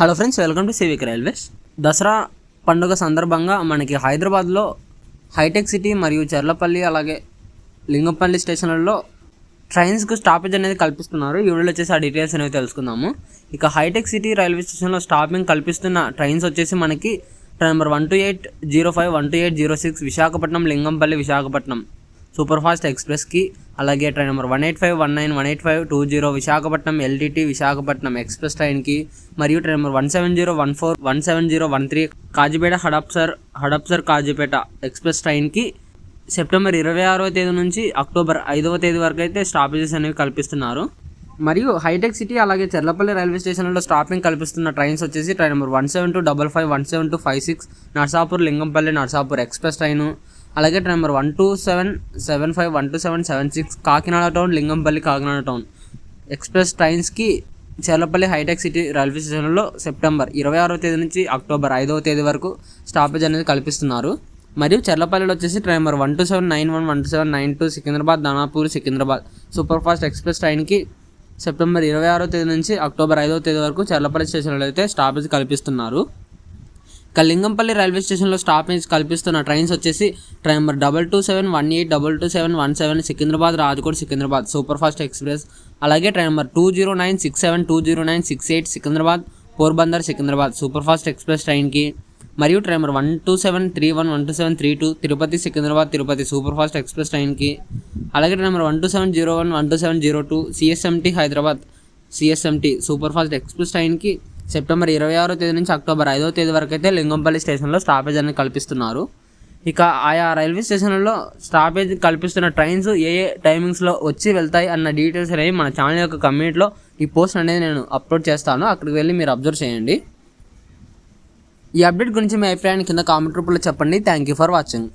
Hello friends welcome to civic railways. Dasara పండుగ సందర్భంగా మనకి హైదరాబాద్లో హైటెక్ సిటీ మరియు చెర్లపల్లి అలాగే లింగంపల్లి స్టేషన్లలో ట్రైన్స్కు స్టాపేజ్ అనేది కల్పిస్తున్నారు. ఈ వీడియోలో వచ్చేసి ఆ డీటెయిల్స్ అనేవి తెలుసుకుందాము. ఇక హైటెక్ సిటీ రైల్వే స్టేషన్లో స్టాపింగ్ కల్పిస్తున్న ట్రైన్స్ వచ్చేసి మనకి train number one two eight zero five one two eight zero six Visakhapatnam Lingampalli Visakhapatnam. Super fast ఎక్స్ప్రెస్కి అలాగే train number one eight five one nine one eight five two zero Visakhapatnam LTT Visakhapatnam express ట్రైన్కి మరియు train number one seven zero one four one seven zero one three Kazipet Hadapsar Hadapsar Kazipet express ట్రైన్కి September ఇరవై ఆరవ తేదీ నుంచి October ఐదవ తేదీ వరకు అయితే స్టాపేజెస్ అనేవి కల్పిస్తున్నారు. మరియు హైటెక్ సిటీ అలాగే చెర్లపల్లి రైల్వే స్టేషన్లో స్టాపింగ్ కల్పిస్తున్న ట్రైన్స్ వచ్చేసి train number one seven two double five one seven two five six Narsapur Lingampalli Narsapur express train అలాగే number one two seven seven five one two seven seven six Kakinada town Lingampalli Kakinada town express ట్రైన్స్కి Cherlapalli హైటెక్ city railway స్టేషన్లో September ఇరవై ఆరో తేదీ నుంచి October ఐదవ తేదీ వరకు స్టాపేజ్ అనేది కల్పిస్తున్నారు. మరియు చెర్లపల్లిలో వచ్చేసి train number one two seven nine one one two seven nine two Secunderabad Danapur Secunderabad. Super fast express ట్రైన్కి సెప్టెంబర్ ఇరవై ఆరో తేదీ నుంచి అక్టోబర్ ఐదవ తేదీ వరకు చెర్లపల్లి స్టేషన్లో అయితే స్టాపేజ్ కల్పిస్తున్నారు. ఇక లింగంపల్లి రైల్వే స్టేషన్లో స్టాపేజ్ కల్పిస్తున్న ట్రైన్స్ వచ్చేసి train number double two seven one eight double two seven one seven Secunderabad Rajkot Secunderabad. Super fast express. అలాగే train number two zero nine six seven two zero nine six eight Secunderabad Porbandar Secunderabad. Super fast express ట్రైన్కి. మరియు train number one two seven three one one two seven three two Tirupati Secunderabad Tirupati. Super fast express ట్రైన్కి. అలాగే train number one two seven zero one one two seven zero two CSMT Hyderabad. CSMT super fast express ట్రైన్కి. September ఇరవై ఆరో తేదీ నుంచి October ఐదో తేదీ వరకు అయితే లింగంపల్లి స్టేషన్లో స్టాపేజ్ అనేది కల్పిస్తున్నారు. ఇక ఆయా రైల్వే స్టేషన్లలో స్టాపేజ్ కల్పిస్తున్న ట్రైన్స్ ఏ ఏ టైమింగ్స్లో వచ్చి వెళ్తాయి అన్న డీటెయిల్స్ అనేవి మన ఛానల్ యొక్క కమ్యూనిటీలో ఈ పోస్ట్ అనేది నేను అప్లోడ్ చేస్తాను. అక్కడికి వెళ్ళి మీరు అబ్జర్వ్ చేయండి. ఈ అప్డేట్ గురించి మీ అభిప్రాయాన్ని కింద కామెంట్ రూపంలో చెప్పండి. Thank you for watching